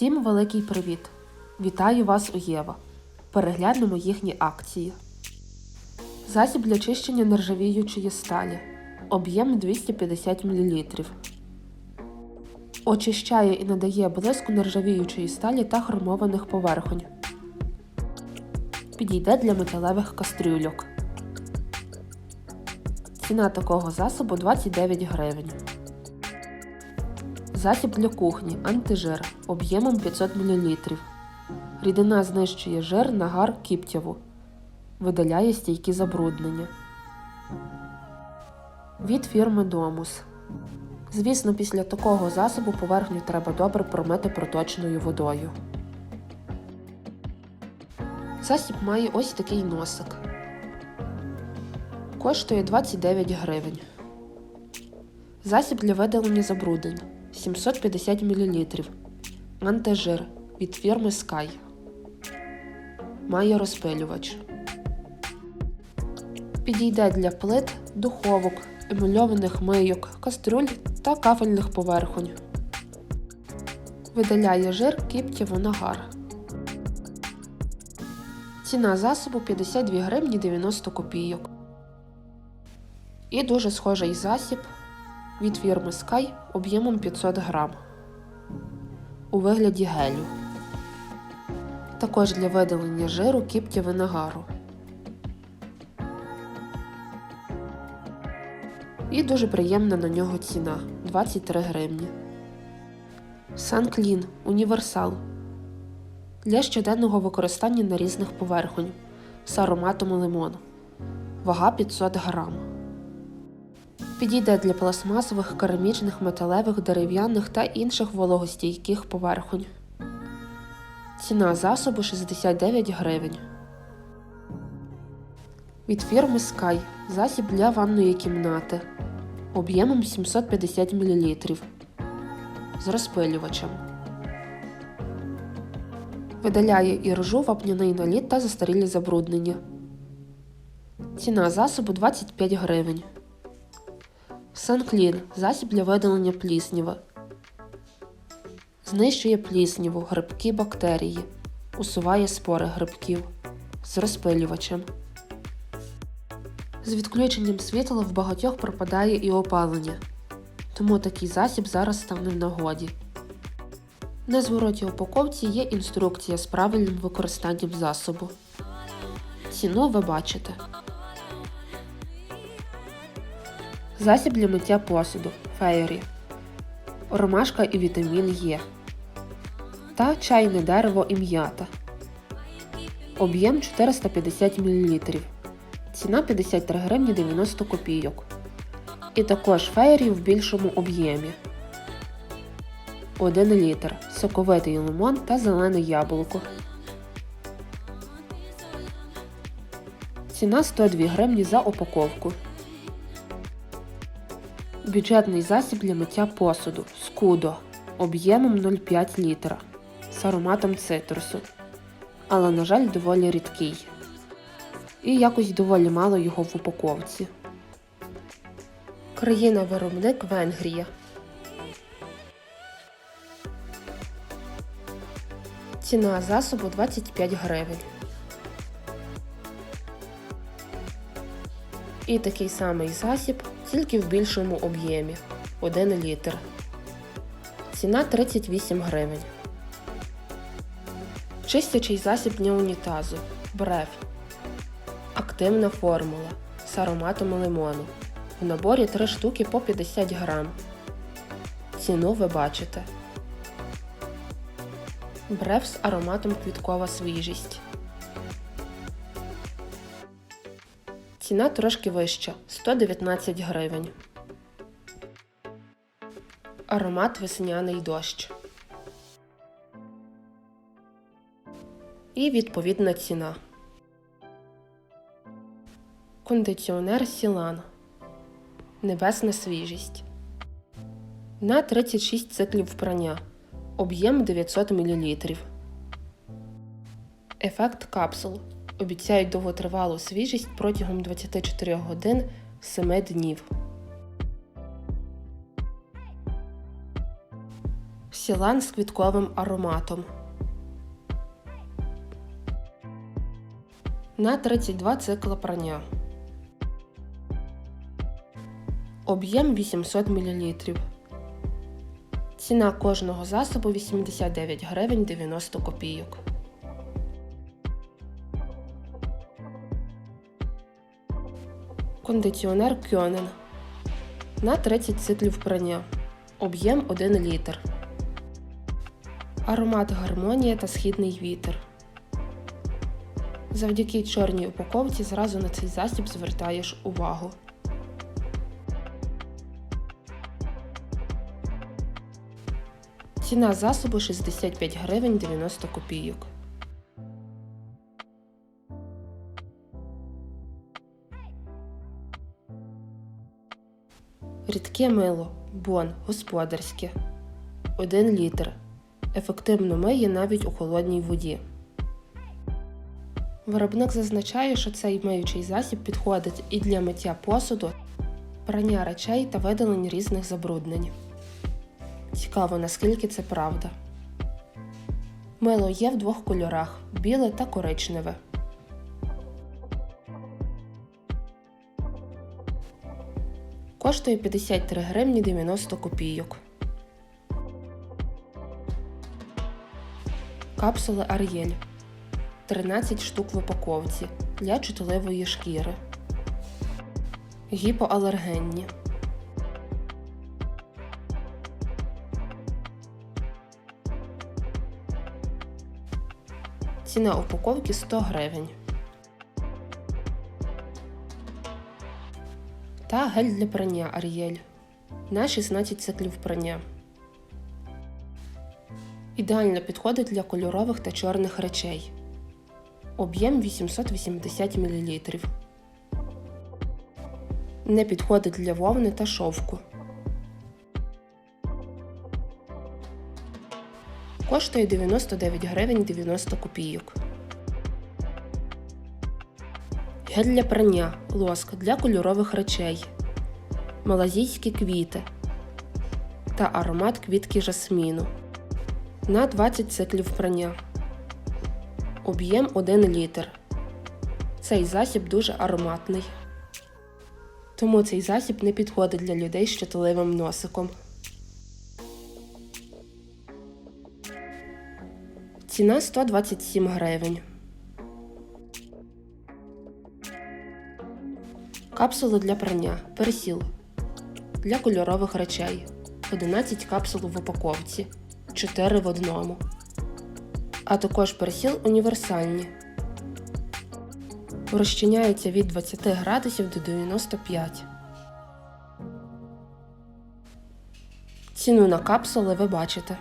Всім великий привіт! Вітаю вас у Єва. Переглянемо їхні акції. Засіб для чищення нержавіючої сталі. Об'єм 250 мл. Очищає і надає блиску нержавіючої сталі та хромованих поверхонь. Підійде для металевих кастрюльок. Ціна такого засобу 29 гривень. Засіб для кухні антижир об'ємом 500 мл. Рідина знищує жир, нагар, кіптяву. Видаляє стійкі забруднення. Від фірми Домус. Звісно, після такого засобу поверхню треба добре промити проточною водою. Засіб має ось такий носик. Коштує 29 гривень. Засіб для видалення забруднень 750 мл. Антижир від фірми Sky. Має розпилювач. Підійде для плит, духовок, емульованих мийок, каструль та кафельних поверхонь. Видаляє жир, кіптєву нагар. Ціна засобу 52 гривні 90 копійок. І дуже схожий засіб від фірми Sky об'ємом 500 грам у вигляді гелю. Також для видалення жиру кіптєви нагару. І дуже приємна на нього ціна 23 гривні. Санклін Універсал для щоденного використання на різних поверхонь з ароматом лимону. Вага 500 грам. Підійде для пластмасових, керамічних, металевих, дерев'яних та інших вологостійких поверхонь. Ціна засобу 69 гривень. Від фірми Sky засіб для ванної кімнати об'ємом 750 мл з розпилювачем. Видаляє і ржу, вапняний наліт та застарілі забруднення. Ціна засобу 25 гривень. Санклін засіб для видалення плісняви. Знищує плісняву, грибки, бактерії. Усуває спори грибків з розпилювачем. З відключенням світла в багатьох пропадає і опалення, тому такий засіб зараз стане в нагоді. На звороті упаковці є інструкція з правильним використанням засобу. Ціну ви бачите. Засіб для миття посуду Фейрі. Ромашка і вітамін Є. Та чайне дерево і м'ята. Об'єм 450 мл. Ціна 53 гривні 90 копійок. І також фейрі в більшому об'ємі. 1 літр. Соковитий лимон та зелене яблуко. Ціна 102 гривні за упаковку. Бюджетний засіб для миття посуду Скудо об'ємом 0,5 літра з ароматом цитрусу. Але, на жаль, доволі рідкий. І якось доволі мало його в упаковці. Країна-виробник Венгрія. Ціна засобу 25 гривень. І такий самий засіб, тільки в більшому об'ємі 1 літр. Ціна 38 гривень. Чистячий засіб для унітазу. Бреф. Активна формула з ароматом лимону. В наборі 3 штуки по 50 грам. Ціну ви бачите. Бреф з ароматом квіткова свіжість. Ціна трошки вища 119 гривень. Аромат весняний дощ. І відповідна ціна. Кондиціонер Сілан. Небесна свіжість. На 36 циклів впрання. Об'єм 900 мл. Ефект капсул. Обіцяють довготривалу свіжість протягом 24 годин 7 днів. Сілан з квітковим ароматом. На 32 цикла прання. Об'єм 800 мл. Ціна кожного засобу 89 гривень 90 копійок. Кондиціонер Кьонен на 30 циклів прання. Об'єм 1 літр. Аромат гармонія та східний вітер. Завдяки чорній упаковці зразу на цей засіб звертаєш увагу. Ціна засобу 65 гривень 90 копійок. Рідке мило. Бон господарське. 1 літр. Ефективно миє навіть у холодній воді. Виробник зазначає, що цей миючий засіб підходить і для миття посуду, прання речей та видалень різних забруднень. Цікаво, наскільки це правда. Мило є в двох кольорах біле та коричневе. Коштує 53 гривні 90 копійок. Капсули Ар'єль 13 штук в упаковці для чутливої шкіри. Гіпоалергенні. Ціна упаковки 100 гривень. Та гель для прання Ар'єль на 16 циклів прання. Ідеально підходить для кольорових та чорних речей. Об'єм 880 мл. Не підходить для вовни та шовку. Коштує 99 гривень 90 копійок. Гель для прання лоск для кольорових речей. Малазійські квіти та аромат квітки жасміну на 20 циклів прання. Об'єм 1 літр. Цей засіб дуже ароматний. Тому цей засіб не підходить для людей з чутливим носиком. Ціна 127 гривень. Капсули для прання. Персіл. Для кольорових речей. 11 капсул в упаковці. 4 в одному. А також персіл універсальні. Розчиняється від 20 градусів до 95. Ціну на капсули ви бачите.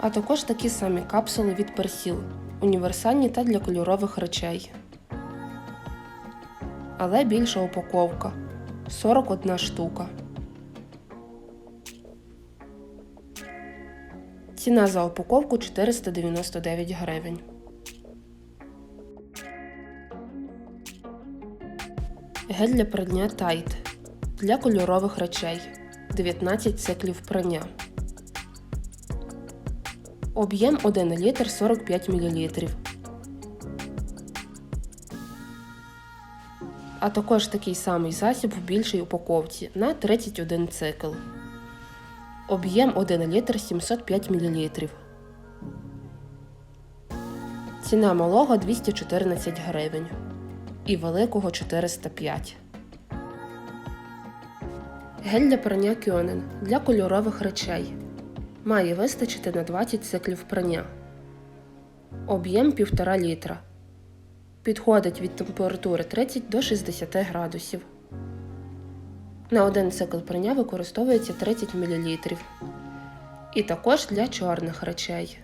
А також такі самі капсули від персіл. Універсальні та для кольорових речей. Але більша упаковка 41 штука. Ціна за упаковку 499 гривень. Гель для прання Тайт для кольорових речей 19 циклів прання. Об'єм 1 літр 45 мл. А також такий самий засіб в більшій упаковці на 31 цикл. Об'єм 1 літр 705 мл. Ціна малого 214 гривень і великого 405. Гель для прання Кьонен для кольорових речей. Має вистачити на 20 циклів прання. Об'єм 1,5 літра. Підходить від температури 30 до 60 градусів. На один цикл прання використовується 30 мл. І також для чорних речей.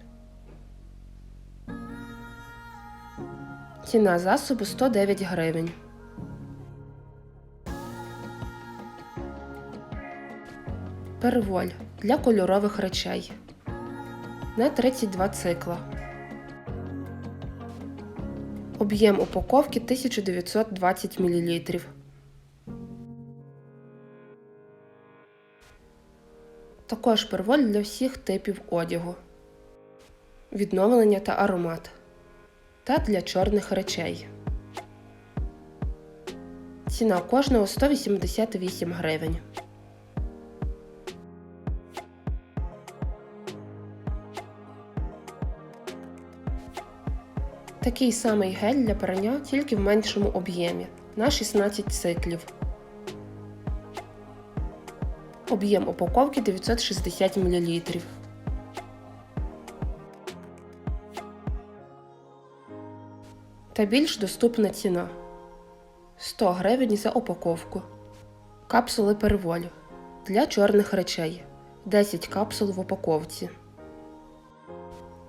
Ціна засобу 109 гривень. Перволь для кольорових речей. На 32 цикла. Об'єм упаковки 1920 мл. Також перволь для всіх типів одягу, відновлення та аромат та для чорних речей. Ціна кожного 188 гривень. Такий самий гель для прання тільки в меншому об'ємі на 16 циклів. Об'єм упаковки 960 мл. Та більш доступна ціна 100 гривень за упаковку. Капсули переволю для чорних речей 10 капсул в упаковці.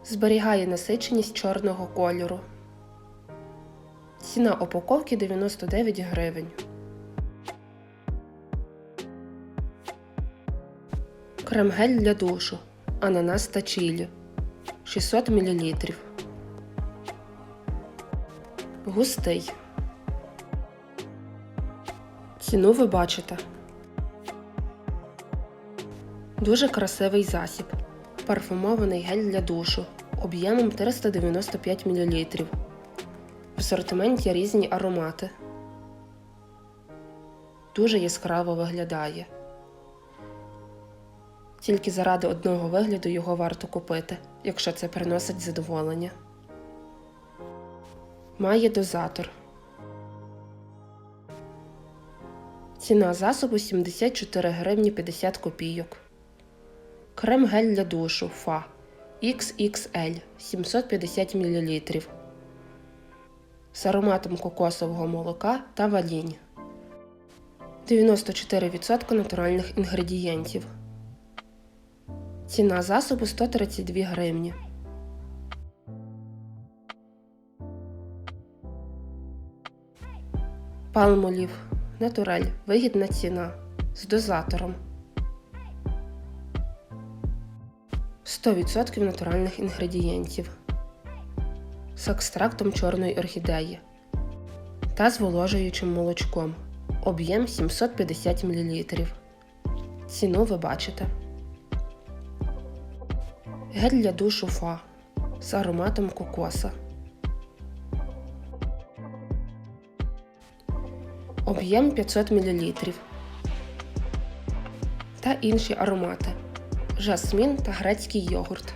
Зберігає насиченість чорного кольору. Ціна упаковки 99 гривень. Крем-гель для душу. Ананас та чилі 600 мл. Густий. Ціну ви бачите. Дуже красивий засіб. Парфумований гель для душу об'ємом 395 мл. В асортименті різні аромати. Дуже яскраво виглядає. Тільки заради одного вигляду його варто купити, якщо це приносить задоволення. Має дозатор. Ціна засобу 74 гривні 50 копійок. Крем гель для душу Фа XXL 750 мл. З ароматом кокосового молока та валінь. 94% натуральних інгредієнтів. Ціна засобу 132 гривні. Палмолів. Натураль. Вигідна ціна. З дозатором. 100% натуральних інгредієнтів. З екстрактом чорної орхідеї. Та зволожуючим молочком. Об'єм 750 мл. Ціну ви бачите. Гель для душу фа з ароматом кокоса. Об'єм 500 мл. Та інші аромати. Жасмін та грецький йогурт.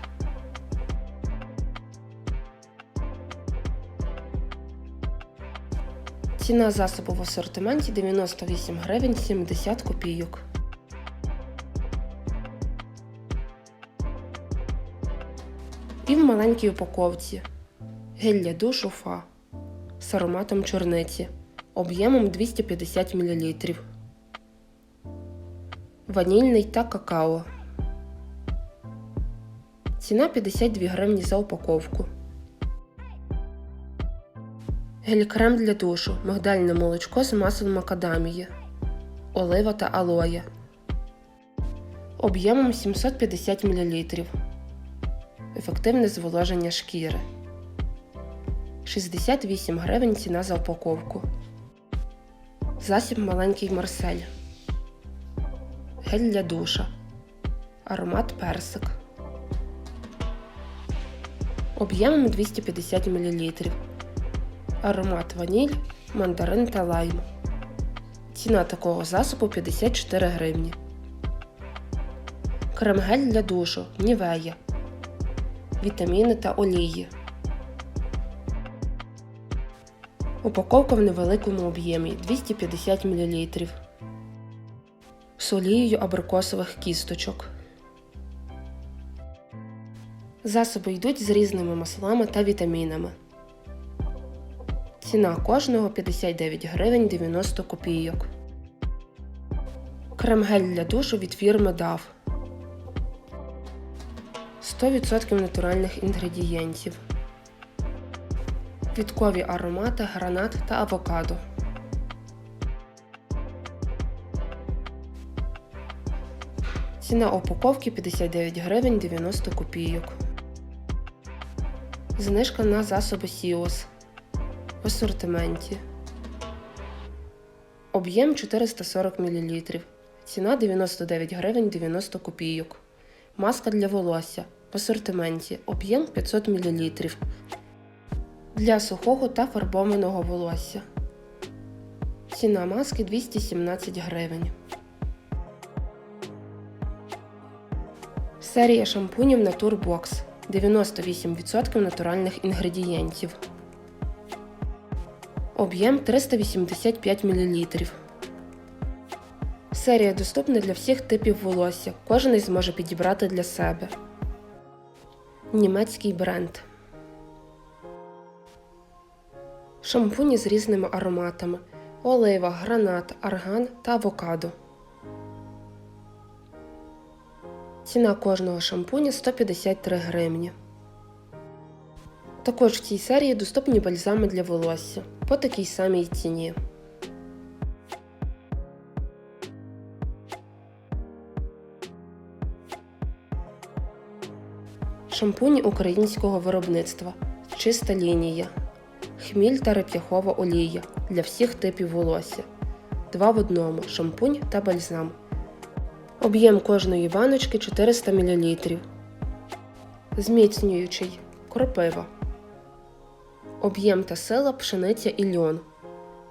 Ціна засобу в асортименті 98 гривень 70 копійок. І в маленькій упаковці гель для душу фа з ароматом чорниці об'ємом 250 мл. Ванільний та какао. Ціна 52 гривні за упаковку. Гель-крем для душу, мигдальне молочко з маслом макадамії, олива та алоє. Об'ємом 750 мл. Ефективне зволоження шкіри. 68 гривень ціна за упаковку. Засіб маленький Марсель. Гель для душа. Аромат персик. Об'ємом 250 мл. Аромат ваніль, мандарин та лайм. Ціна такого засобу 54 гривні. Крем-гель для душу Нівея. Вітаміни та олії. Упаковка в невеликому об'ємі 250 мл. З олією абрикосових кісточок. Засоби йдуть з різними маслами та вітамінами. Ціна кожного 59 гривень 90 копійок. Крем-гель для душу від фірми DAV. 100% натуральних інгредієнтів. Квіткові аромати, гранат та авокадо. Ціна упаковки 59 гривень 90 копійок. Знижка на засоби Сіос в асортименті. Об'єм 440 мл. Ціна 99 гривень 90 копійок. Маска для волосся в асортименті. Об'єм 500 мл. Для сухого та фарбованого волосся. Ціна маски 217 гривень. Серія шампунів Naturebox 98% натуральних інгредієнтів. Об'єм 385 мл. Серія доступна для всіх типів волосся. Кожен зможе підібрати для себе. Німецький бренд. Шампуні з різними ароматами: олива, гранат, арган та авокадо. Ціна кожного шампуня 153 гривні. Також в цій серії доступні бальзами для волосся по такій самій ціні. Шампуні українського виробництва. Чиста лінія. Хміль та реп'яхова олія для всіх типів волосся. Два в одному шампунь та бальзам. Об'єм кожної баночки 400 мл. Зміцнюючий. Кропива. Об'єм та сила пшениця і льон.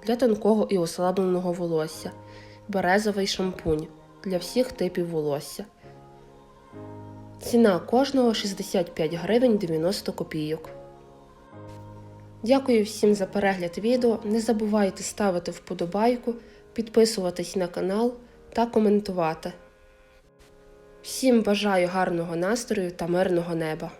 Для тонкого і ослабленого волосся. Березовий шампунь для всіх типів волосся. Ціна кожного 65 гривень 90 копійок. Дякую всім за перегляд відео. Не забувайте ставити вподобайку, підписуватись на канал та коментувати. Всім бажаю гарного настрою та мирного неба!